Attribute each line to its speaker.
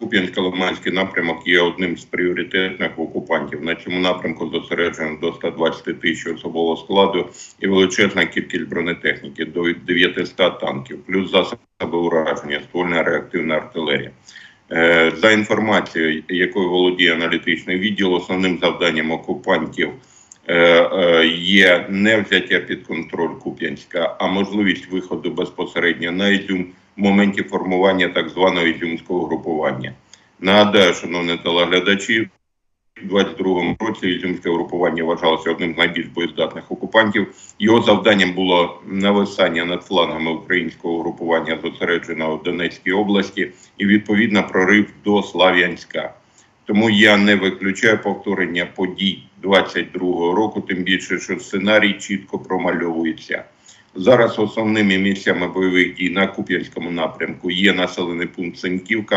Speaker 1: Куп'янсько-Лиманський напрямок є одним з пріоритетних окупантів. На цьому напрямку зосереджено до 120 тисяч особового складу і величезна кількість бронетехніки до 900 танків, плюс засоби ураження, ствольна реактивна артилерія. Е, За інформацією, якою володіє аналітичний відділ, основним завданням окупантів е, е, є не взяття під контроль Куп'янська, а можливість виходу безпосередньо на Ізюм моменті формування так званого ізюмського групування. Нагадаю, шановні телеглядачі, у 22-му році ізюмське групування вважалося одним з найбільш боєздатних окупантів. Його завданням було нависання над флангами українського групування, зосередженого в Донецькій області, і відповідно прорив до Слав'янська. Тому я не виключаю повторення подій 22-го року, тим більше, що сценарій чітко промальовується. Зараз основними місцями бойових дій на Куп'янському напрямку є населений пункт Сеньківка,